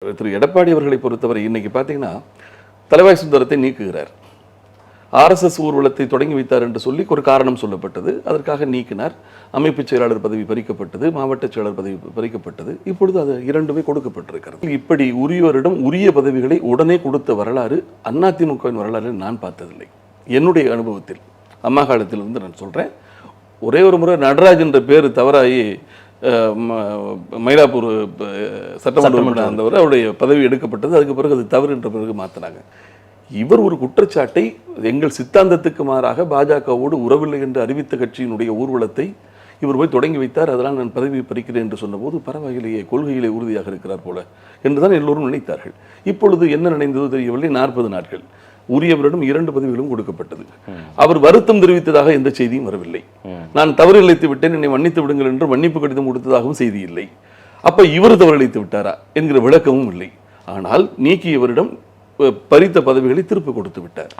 திரு எடப்பாடி அவர்களை பொறுத்தவரை இன்னைக்கு பார்த்தீங்கன்னா தலைவாய் சுந்தரத்தை நீக்குகிறார். ஆர்எஸ்எஸ் ஊர்வலத்தை தொடங்கி வைத்தார் என்று சொல்லி ஒரு காரணம் சொல்லப்பட்டது. அதற்காக நீக்கினார். அமைப்புச் செயலாளர் பதவி பறிக்கப்பட்டது. மாவட்ட செயலாளர் பதவி பறிக்கப்பட்டது. இப்பொழுது அது இரண்டுமே கொடுக்கப்பட்டிருக்கிறது. இப்படி உரியவரிடம் உரிய பதவிகளை உடனே கொடுத்த வரலாறு அதிமுகவின் வரலாறு நான் பார்த்ததில்லை. என்னுடைய அனுபவத்தில் அம்மா காலத்திலிருந்து நான் சொல்றேன். ஒரே ஒரு முறை நடராஜ் என்ற பேர் தவறாகி மயிலாப்பூர் சட்டமன்ற உறுப்பினர் இருந்தவர் அவருடைய பதவி எடுக்கப்பட்டது அதுக்கு பிறகு அது தவறு என்ற பிறகு மாற்றினாங்க இவர் ஒரு குற்றச்சாட்டை எங்கள் சித்தாந்தத்துக்கு மாறாக பாஜகவோடு உறவில்லை என்று அறிவித்த கட்சியினுடைய ஊர்வலத்தை இவர் போய் தொடங்கி வைத்தார். அதனால் நான் பதவி பறிக்கிறேன் என்று சொன்னபோது பரவாயில்லையே கொள்கையிலே உறுதியாக இருக்கிறார் போல என்றுதான் எல்லோரும் நினைத்தார்கள். இப்பொழுது என்ன நினைந்ததோ தெரியவில்லை நாற்பது நாட்கள். உரியவரிடம் இரண்டு பதவிகளும் கொடுக்கப்பட்டது. அவர் வருத்தம் தெரிவித்ததாக எந்த செய்தியும் வரவில்லை. நான் தவறு இழைத்து விட்டேன் என்னை மன்னித்து விடுங்கள் என்று மன்னிப்பு கடிதம் கொடுத்ததாகவும் செய்தி இல்லை. அப்ப இவர் தவறு இழைத்து விட்டாரா என்கிற விளக்கமும் இல்லை. ஆனால் நீக்கியவரிடம் பறித்த பதவிகளை திருப்பி கொடுத்து விட்டார்.